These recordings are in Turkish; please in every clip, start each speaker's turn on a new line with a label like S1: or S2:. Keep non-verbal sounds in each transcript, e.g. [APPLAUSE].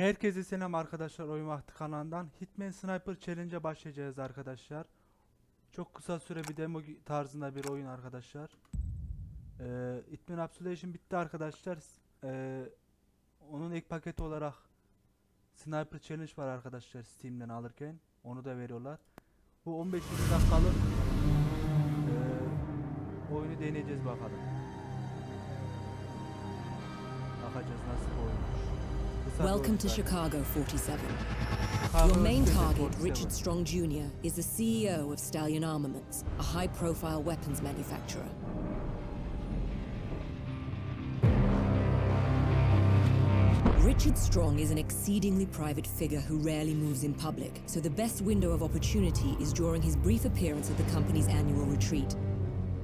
S1: Herkese selam arkadaşlar Oyun Vakti kanalından Hitman Sniper Challenge'a başlayacağız arkadaşlar. Çok kısa süre bir demo tarzında bir oyun arkadaşlar. Ee, Hitman Absolution bitti arkadaşlar. Ee, onun ek paketi olarak Sniper Challenge var arkadaşlar Steam'den alırken. Onu da veriyorlar. Bu 15 dakikalık ee, oyunu deneyeceğiz bakalım. Bakacağız nasıl bir oyunmuş.
S2: Welcome to. Chicago 47.
S1: Chicago
S2: Your main target,
S1: 47.
S2: Richard Strong Jr., is the CEO of Stallion Armaments, a high profile weapons manufacturer. Richard Strong is an exceedingly private figure who rarely moves in public, so the best window of opportunity is during his brief appearance at the company's annual retreat.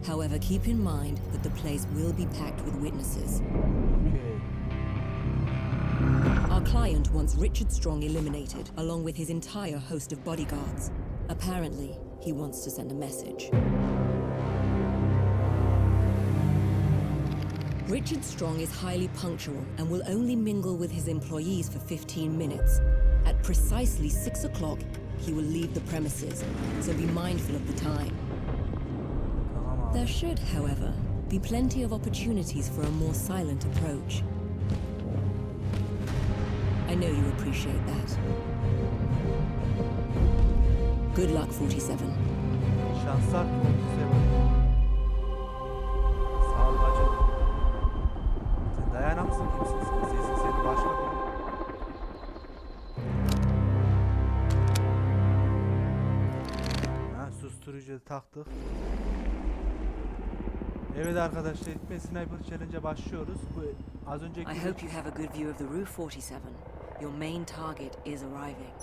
S2: However, keep in mind that the place will be packed with witnesses.
S1: Okay.
S2: Our client wants Richard Strong eliminated, along with his entire host of bodyguards. Apparently, he wants to send a message. Richard Strong is highly punctual and will only mingle with his employees for 15 minutes. At precisely 6 o'clock, he will leave the premises, so be mindful of the time. There should, however, be plenty of opportunities for a more silent approach. I know you appreciate that. Good luck, 47.
S1: Şanslar size bak. Sağ ol bacım. Sen Dayana mısın kimsin sen? Sesin senin başka. Ha, susturucu taktık. Evet arkadaşlar, Hitman Sniper Challenge'a başlıyoruz. Bu az önceki...
S2: I hope you have a good view of the roof, 47. Your main target is arriving.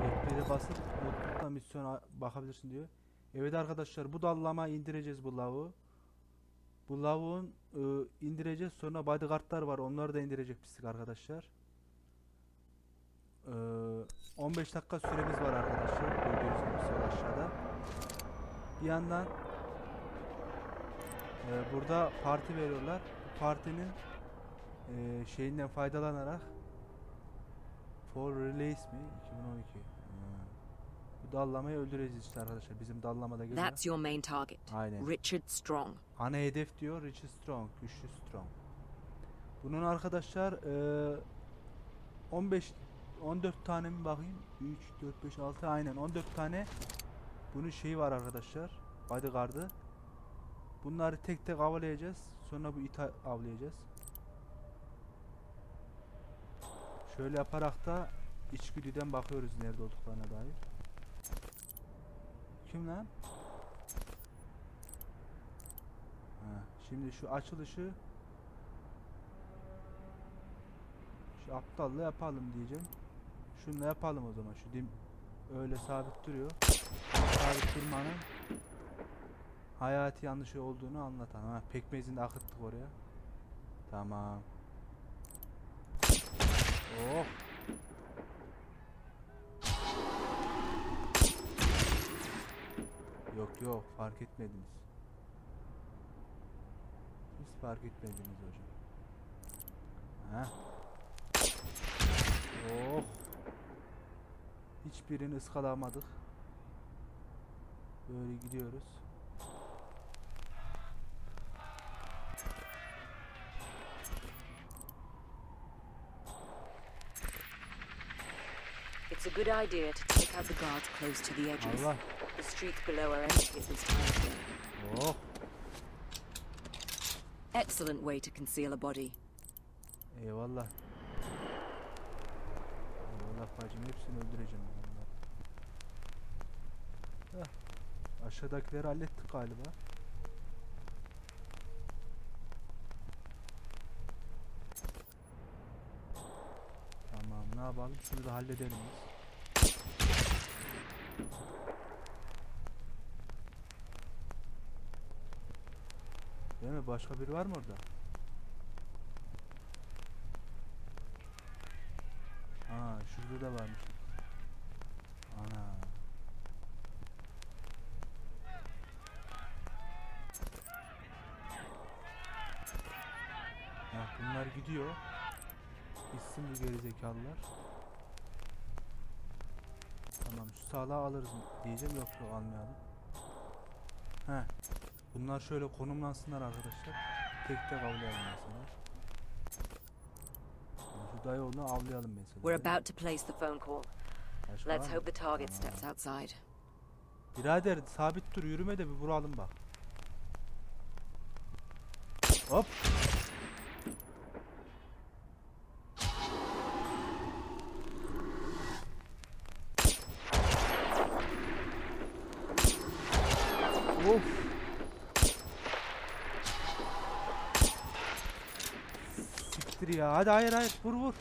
S1: F1'e basıp notebook'tan misyona bakabilirsin diyor. Evet arkadaşlar bu dallama indireceğiz bu lavuğu. Bu lavuğun ıı, indireceğiz sonra bodyguardlar var onları da indirecek pislik arkadaşlar. Ee, 15 dakika süremiz var arkadaşlar. Gördüğünüz gibi sol aşağıda. Bir yandan e, burada parti veriyorlar. Partinin e, şeyinden faydalanarak For Release mi? 2012. Ha. Bu dallamayı öldüreceğiz işte arkadaşlar. Bizim dallamada geliyor.
S2: That's your main target,
S1: Aynen.
S2: Richard Strong.
S1: Ana hedef diyor Richard Strong. Güçlü Strong. Bunun arkadaşlar eee 15 14 tane mi bakayım? 3 4 5 6 aynen 14 tane bunun şeyi var arkadaşlar. Bodyguard'ı. Bunları tek tek avlayacağız. Sonra bu iti avlayacağız. Şöyle yaparak da içgüdüden bakıyoruz nerede olduklarına dair. Kim lan? Ha, şimdi şu açılışı şu aptalla yapalım diyeceğim. Şunu yapalım o zaman. Şu dim öyle sabit duruyor. Sabit durmanın hayati yanlışı olduğunu anlatan. Ha, pekmezini de akıttık oraya. Tamam. Oh. Yok fark etmediniz. Siz fark etmediniz hocam. Ha. Oh. Hiçbirini ıskalamadık. Böyle gidiyoruz.
S2: It's a good idea to take out the guards close to the edges.
S1: Allah.
S2: The streets below are empty at this time.
S1: Oh.
S2: Excellent way to conceal a body.
S1: Eyvallah. Eyvallah bacım hepsini öldüreceğim ben bunları. Heh. Aşağıdakileri hallettik galiba. Tamam ne yapalım şunu da halledelim biz. Değil mi? Başka biri var mı orada? Aa şurada da varmış. Ana. Ha, bunlar gidiyor. Gitsin bu gerizekalılar. Tamam şu sağlığı alırız diyeceğim yok yok almayalım. He. Bunlar şöyle konumlansınlar arkadaşlar. Tek tek avlayalım mesela. Şu dayı onu avlayalım mesela.
S2: We're about to place the phone call.
S1: Başka
S2: Let's hope the target steps outside.
S1: Birader sabit dur yürüme de bir vuralım bak. Hop. Of. Siktir ya. Hadi hayır hayır vur vur.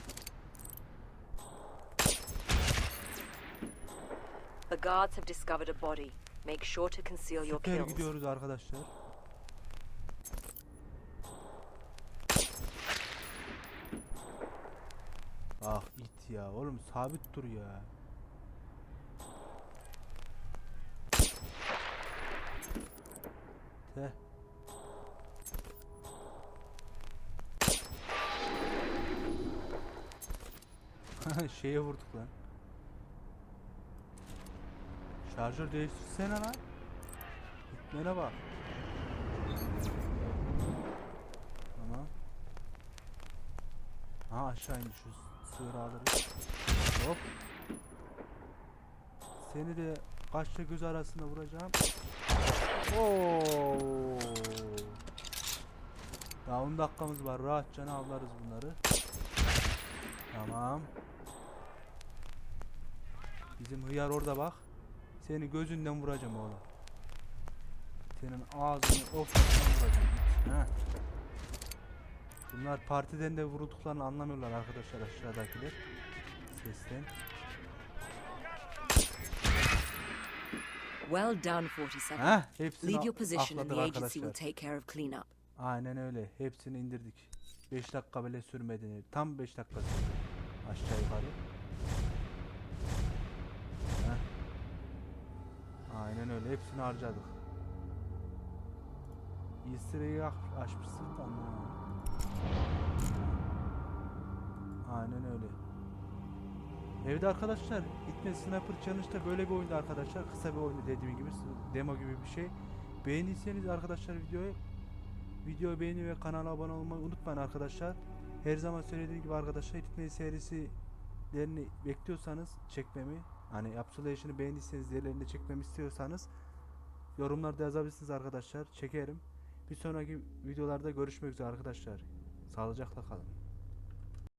S2: The guards have discovered a body. Make sure to conceal your
S1: Süper
S2: kills.
S1: gidiyoruz arkadaşlar. Ah it ya oğlum sabit dur ya. Te. [LAUGHS] Şeye vurduk lan. Şarjör değiştirsene lan. Gitmene bak. Tamam. Ha aşağı indi şu sığırı alırız. Hop. Seni de kaçta göz arasında vuracağım. Oo. Daha 10 dakikamız var. Rahatça avlarız bunları. Tamam. Bizim hıyar orada bak. Seni gözünden vuracağım oğlum. Senin ağzını ofisinden vuracağım. Heh. Bunlar partiden de vurulduklarını anlamıyorlar arkadaşlar aşağıdakiler. Sesten.
S2: Well done, 47.
S1: Heh, hepsini
S2: Leave your position and the agency will take care of cleanup.
S1: Aynen öyle. Hepsini indirdik. 5 dakika bile sürmedi. Tam 5 dakika sürdü. Aşağı yukarı. Aynen öyle. Hepsini harcadık. İstireyi açmışsın tamam. Aynen öyle. Evde arkadaşlar Hitman Sniper Challenge'da böyle bir oyundu arkadaşlar. Kısa bir oyundu dediğim gibi. Demo gibi bir şey. Beğendiyseniz arkadaşlar videoyu Videoyu beğeni ve kanala abone olmayı unutmayın arkadaşlar. Her zaman söylediğim gibi arkadaşlar Hitman serisilerini bekliyorsanız çekmemi hani Absolution'ı beğendiyseniz diğerlerini çekmemi istiyorsanız yorumlarda yazabilirsiniz arkadaşlar. Çekerim. Bir sonraki videolarda görüşmek üzere arkadaşlar. Sağlıcakla kalın.